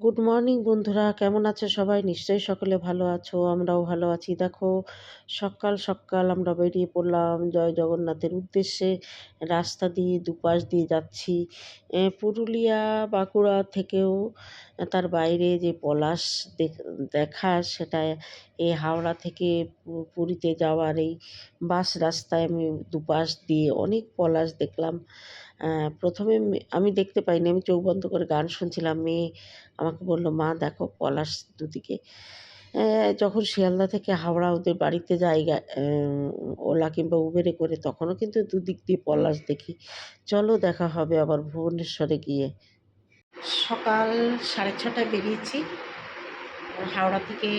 Good morning বন্ধুরা। কেমন আছো সবাই? নিশ্চয়ই সকলে ভালো আছো, আমরাও ভালো আছি। দেখো, সকাল সকাল আমরা বেরিয়ে পড়লাম জয় জগন্নাথের উদ্দেশ্যে। রাস্তা দিয়ে দুপাশ দিয়ে যাচ্ছি। পুরুলিয়া, বাঁকুড়া থেকেও তার বাইরে যে পলাশ দেখ- সেটা এই হাওড়া থেকে পুরীতে যাওয়ার এই বাস রাস্তায় আমি দুপাশ দিয়ে অনেক পলাশ দেখলাম। প্রথমে আমি দেখতে পাইনি, আমি চোখ বন্ধ করে গান শুনছিলাম। মেয়ে আমাকে বলল, মা, দেখো পলাশ দুদিকে। যখন শিয়ালদা থেকে হাওড়া ওদের বাড়িতে যাই ওলা কিংবা উবেরে করে, তখনও কিন্তু দুদিক দিয়ে পলাশ দেখি। চলো দেখা হবে আবার ভুবনেশ্বরে গিয়ে। সকাল সাড়ে ছটায় বেরিয়েছি, হাওড়া থেকে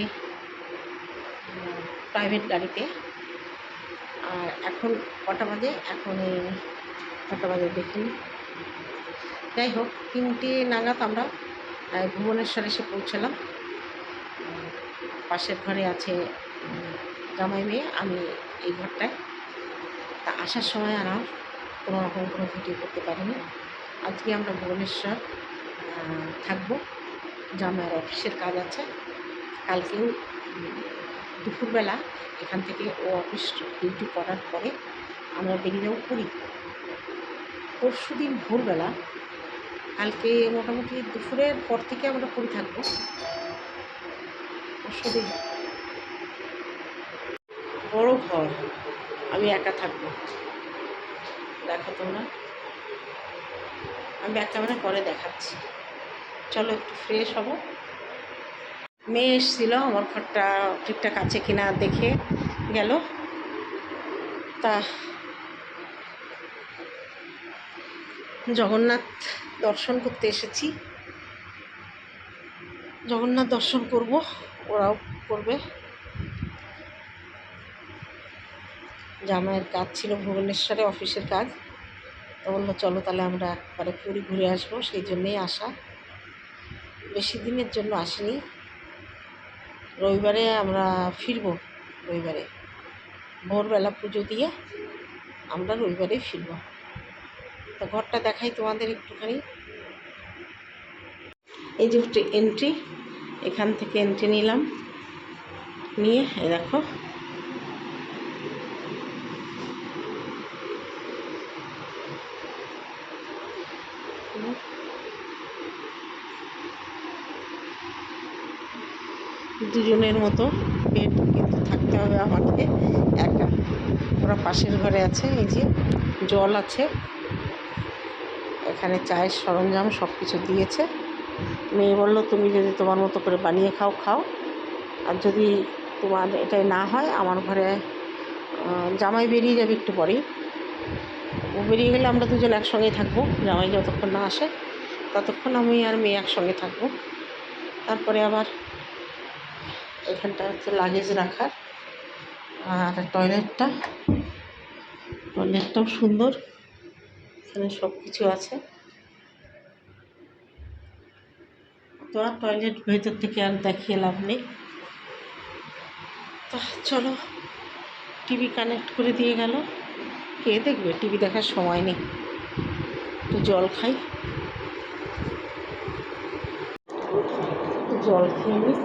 প্রাইভেট গাড়িতে। আর এখন কটা বাজে? এখন কটা বাজে দেখিনি যাই হোক, তিনটে নাগাদ আমরা ভুবনেশ্বর এসে পৌঁছালাম। পাশের ঘরে আছে জামাই মেয়ে, আমি এই ঘরটায়। তা আসার সময় আর কোনো রকম কোনো ভিডিও করতে পারিনি। আজকে আমরা ভুবনেশ্বর থাকব। জামাইয়ের অফিসের কাজ আছে। কালকেও দুপুরবেলা এখান থেকে ও অফিস ডিউটি করার পরে আমরা বেরিয়ে যাব পুরী পরশু দিন ভোরবেলা, কালকে মোটামুটি দুপুরের পর থেকে আমরা পুরী থাকব। পরশু দিন। বড় ঘর, আমি একা থাকব। দেখো তোমরা। আমি ব্যাক ক্যামেরা করে দেখাচ্ছি। চলো একটু ফ্রেশ হব। মেয়ে এসেছিল, আমার ঘরটা ঠিকঠাক আছে কিনা দেখে গেল। তা জগন্নাথ দর্শন করতে এসেছি। জগন্নাথ দর্শন করব, ওরাও করবে। জামাইয়ের কাজ ছিল ভুবনেশ্বরে, অফিসের কাজ। তো বলল, চলো তাহলে আমরা একবারে পুরী ঘুরে আসব, সেই জন্যেই আসা। বেশি দিনের জন্য আসিনি। রবিবারে আমরা ফিরবো, রবিবারে। ভোরবেলা পুজো দিয়ে আমরা রবিবারে ফিরবো। তো ঘরটা দেখাই তোমাদের একটুখানি। এই যে হচ্ছে এন্ট্রি এখান থেকে এন্ট্রি নিলাম। নিয়ে এই দেখো। দুজনের মতো বেড কিন্তু থাকতে হবে আমাকে, একা। ওরা পাশের ঘরে আছে, এই যে জল আছে। এখানে চায়ের সরঞ্জাম সব কিছু দিয়েছে। মেয়ে বলল, তুমি যদি তোমার মতো করে বানিয়ে খাও খাও। আর যদি তোমার এটাই না হয়, আমার ঘরে জামাই বেরিয়ে যাবে একটু পরেই। ও বেরিয়ে গেলে আমরা দুজন একসঙ্গেই থাকব, জামাই যতক্ষণ না আসে ততক্ষণ আমি আর মেয়ে একসঙ্গে থাকব। তারপরে আবার এখানটা হচ্ছে লাগেজ রাখার। আর টয়লেটটা টয়লেটটাও সুন্দর। এখানে সব কিছু আছে। তো আর টয়লেট ভেতর থেকে আর দেখিয়ে লাভ নেই। তা চলো টিভি কানেক্ট করে দিয়ে গেল। কে দেখবে? টিভি দেখার সময় নেই। একটু জল খাই। জল খেয়ে নিই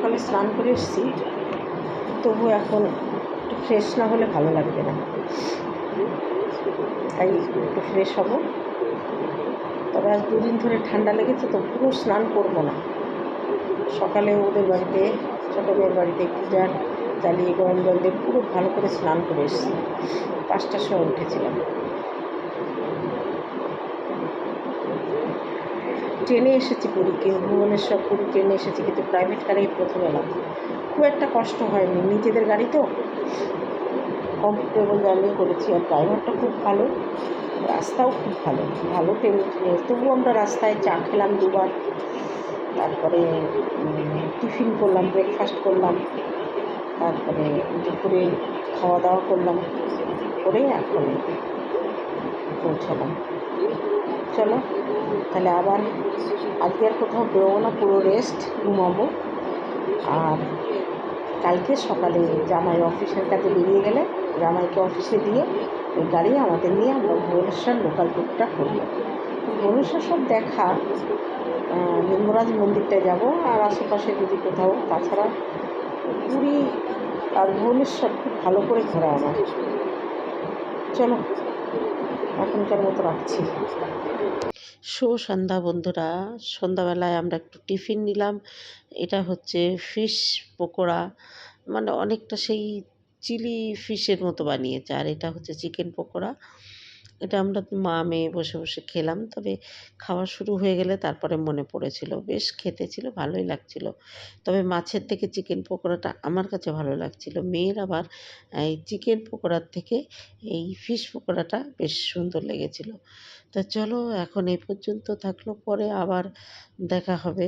সকালে স্নান করে এসেছি। তবু এখন একটু ফ্রেশ না হলে ভালো লাগবে না। তাই একটু ফ্রেশ হব। তবে আজ দুদিন ধরে ঠান্ডা লেগেছে তো পুরো স্নান করব না। সকালে ওদের বাড়িতে, ছোটো মেয়ের বাড়িতে গিজার জ্বালিয়ে গরম জল দিয়ে পুরো ভালো করে স্নান করে এসেছি। পাঁচটার সময় উঠেছিলাম। ট্রেনে এসেছি পুরী, কিন্তু ভুবনেশ্বর পুরী ট্রেনে এসেছি, কিন্তু প্রাইভেট কারেই প্রথম এলাম। খুব একটা কষ্ট হয়নি। নিজেদের গাড়ি তো কমফোর্টেবল জার্নি করেছি, আর ড্রাইভারটা খুব ভালো, রাস্তাও খুব ভালো ভালো ট্রেন ট্রেনে তবু আমরা রাস্তায় চা খেলাম দুবার, তারপরে টিফিন করলাম ব্রেকফাস্ট করলাম, তারপরে দুপুরে খাওয়া দাওয়া করলাম, করে এখন পৌঁছালাম চলো, তাহলে আবার আজকে আর কোথাও বেরোবো না পুরো রেস্ট ঘুমাবো। আর কালকে সকালে জামাই অফিসের কাছে বেরিয়ে গেলে জামাইকে অফিসে দিয়ে ওই গাড়ি আমাদের নিয়ে আমরা ভুবনেশ্বর লোকাল টুকটা করব। ভুবনেশ্বর সব দেখা লিঙ্গরাজ মন্দিরটায় যাব, আর আশেপাশে যদি কোথাও, তাছাড়া পুরী আর ভুবনেশ্বর খুব ভালো করে ঘোরা আমার। চলো। এখনকার মতো রাখছি। সো সন্ধ্যা বন্ধুরা, সন্ধ্যাবেলায় আমরা একটু টিফিন নিলাম। এটা হচ্ছে ফিশ পকোড়া মানে অনেকটা সেই চিলি ফিশের মতো বানিয়েছে। আর এটা হচ্ছে চিকেন পকোড়া। এটা আমরা মা মেয়ে বসে বসে খেলাম। তবে খাওয়া শুরু হয়ে গেলে তারপরে মনে পড়েছিল। বেশ খেতে ছিল ভালোই লাগছিল। তবে মাছের থেকে চিকেন পকোড়াটা আমার কাছে ভালো লাগছিল। মেয়ের আবার, এই চিকেন পকোড়ার থেকে এই ফিশ পকোড়াটা বেশ সুন্দর লেগেছিল। তা চলো, এখন এই পর্যন্ত থাকল। পরে আবার দেখা হবে।